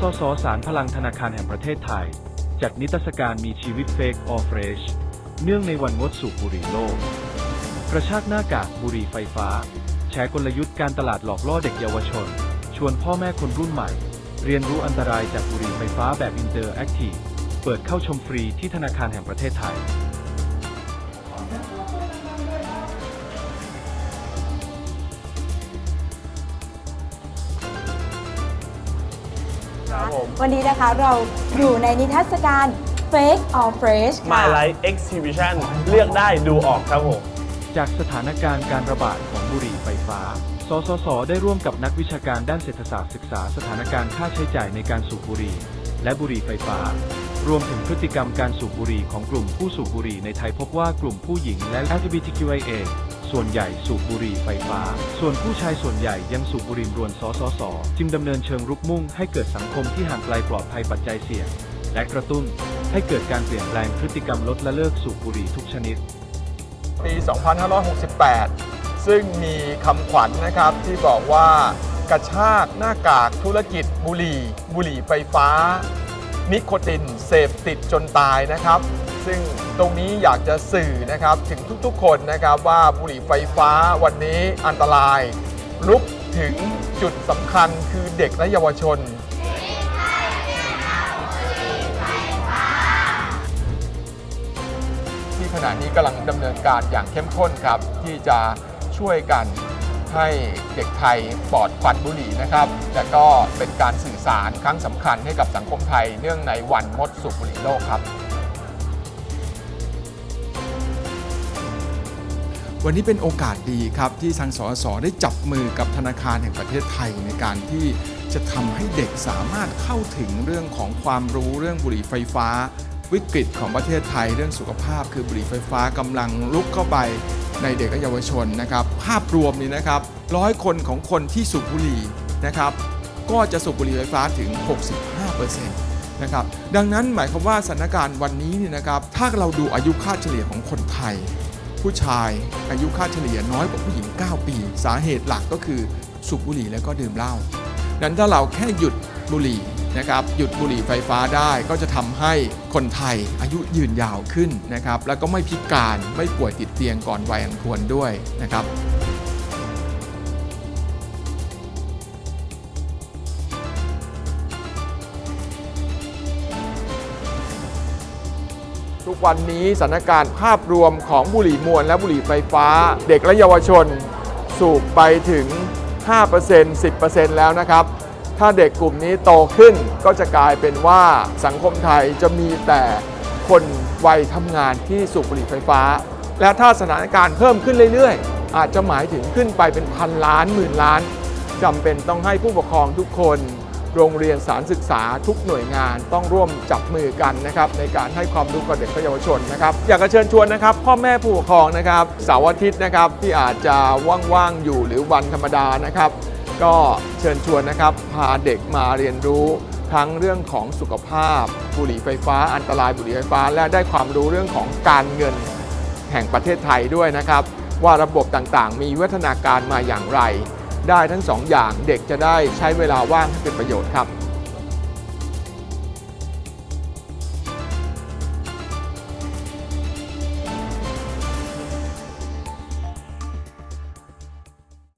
สสสารพลังธนาคารแห่งประเทศไทย จัดนิทรรศการมีชีวิตเฟกออฟเฟรชเนื่องในวันงดสูบบุหรี่โลก กระชากหน้ากากบุหรี่ไฟฟ้า แชร์กลยุทธ์การตลาดหลอกล่อเด็กเยาวชน ชวนพ่อแม่คนรุ่นใหม่ เรียนรู้อันตรายจากบุหรี่ไฟฟ้าแบบอินเตอร์แอคทีฟเปิดเข้าชมฟรีที่ธนาคารแห่งประเทศไทย ครับผม วันนี้นะคะเราอยู่ในนิทรรศการ Fake or Fresh ค่ะ My Life Exhibition เลือกได้ดูออกครับผม จากสถานการณ์การระบาดของบุหรี่ไฟฟ้า สสส ได้ร่วมกับนักวิชาการด้านเศรษฐศาสตร์ศึกษาสถานการณ์ค่าใช้จ่ายในการสูบบุหรี่ และบุหรี่ไฟฟ้า รวมถึงพฤติกรรมการสูบบุหรี่ของกลุ่มผู้สูบบุหรี่ในไทยพบว่ากลุ่มผู้หญิงและ LGBTQIA ส่วนใหญ่สูบบุหรี่ไฟฟ้า ส่วนผู้ชายส่วนใหญ่ยังสูบบุหรี่รวนสสสจึงดำเนินเชิงรุกมุ่งให้เกิดสังคมที่ห่างไกลปลอดภัยปัจจัยเสี่ยง และกระตุ้นให้เกิดการเปลี่ยนแปลงพฤติกรรมลดละเลิกสูบบุหรี่ทุกชนิด ปี 2568 ซึ่งมีคำขวัญนะครับที่บอกว่ากระชากหน้ากากธุรกิจบุหรี่ บุหรี่ไฟฟ้า นิโคตินเสพติดจนตายนะครับ ซึ่งตรงนี้อยากจะสื่อนะครับถึงทุกๆ คนนะครับว่าบุหรี่ไฟฟ้าวันนี้อันตราย ลุกถึงจุดสำคัญคือเด็กและเยาวชน ที่ขณะนี้กำลังดำเนินการอย่างเข้มข้นครับ ที่จะช่วยกันให้เด็กไทยปลอดควันบุหรี่นะครับ และก็เป็นการสื่อสารครั้งสำคัญให้กับสังคมไทยเนื่องในวันงดสูบบุหรี่โลกครับ วันนี้เป็นโอกาสดีครับที่ทางสสได้จับมือกับธนาคารแห่งประเทศไทยในการที่จะทำให้เด็กสามารถเข้าถึงเรื่องของความรู้เรื่องบุหรี่ไฟฟ้า วิกฤตของประเทศไทยเรื่องสุขภาพ คือบุหรี่ไฟฟ้ากำลังลุกเข้าไปในเด็กและเยาวชนนะครับ ภาพรวมนี้นะครับร้อยคนของคนที่สูบบุหรี่นะครับ ก็จะสูบบุหรี่ไฟฟ้าถึง 65%นะครับ ดังนั้นหมายความว่าสถานการณ์วันนี้เนี่ยนะครับ ถ้าเราดูอายุค่าเฉลี่ยของคนไทย ผู้ชายอายุค่าเฉลี่ยน้อยกว่าผู้หญิง 9 ปี สาเหตุหลักก็คือสูบบุหรี่แล้วก็ดื่มเหล้าดังนั้นถ้าเราแค่หยุดบุหรี่นะครับหยุดบุหรี่ไฟฟ้าได้ก็จะทำให้คนไทยอายุยืนยาวขึ้นนะครับแล้วก็ไม่พิการไม่ป่วยติดเตียงก่อนวัยอันควรด้วยนะครับ ทุกวันนี้สถานการณ์ภาพรวมของบุหรี่มวลและบุหรี่ไฟฟ้า เด็กและเยาวชนสูบไปถึง 5% 10%แล้วนะครับ ถ้าเด็กกลุ่มนี้โตขึ้นก็จะกลายเป็นว่าสังคมไทยจะมีแต่คนวัยทำงานที่สูบบุหรี่ไฟฟ้า และถ้าสถานการณ์เพิ่มขึ้นเรื่อยๆ อาจจะหมายถึงขึ้นไปเป็นพันล้านหมื่นล้านจำเป็นต้องให้ผู้ปกครองทุกคน โรงเรียนสารศึกษาทุกหน่วยงานต้องร่วมจับมือกันนะครับในการให้ความรู้กับเด็กและเยาวชนนะครับอยากจะเชิญชวนนะครับพ่อแม่ผู้ปกครองนะครับเสาร์อาทิตย์นะครับที่อาจจะว่างๆอยู่หรือวันธรรมดานะครับ ก็เชิญชวนนะครับพาเด็กมาเรียนรู้ทั้งเรื่องของสุขภาพ บุหรี่ไฟฟ้า อันตรายบุหรี่ไฟฟ้า และได้ความรู้เรื่องของการเงินแห่งประเทศไทยด้วยนะครับ ว่าระบบต่างๆ มีวัฒนาการมาอย่างไร ได้ทั้งสองอย่างเด็กจะได้ใช้เวลาว่างให้เป็นประโยชน์ครับ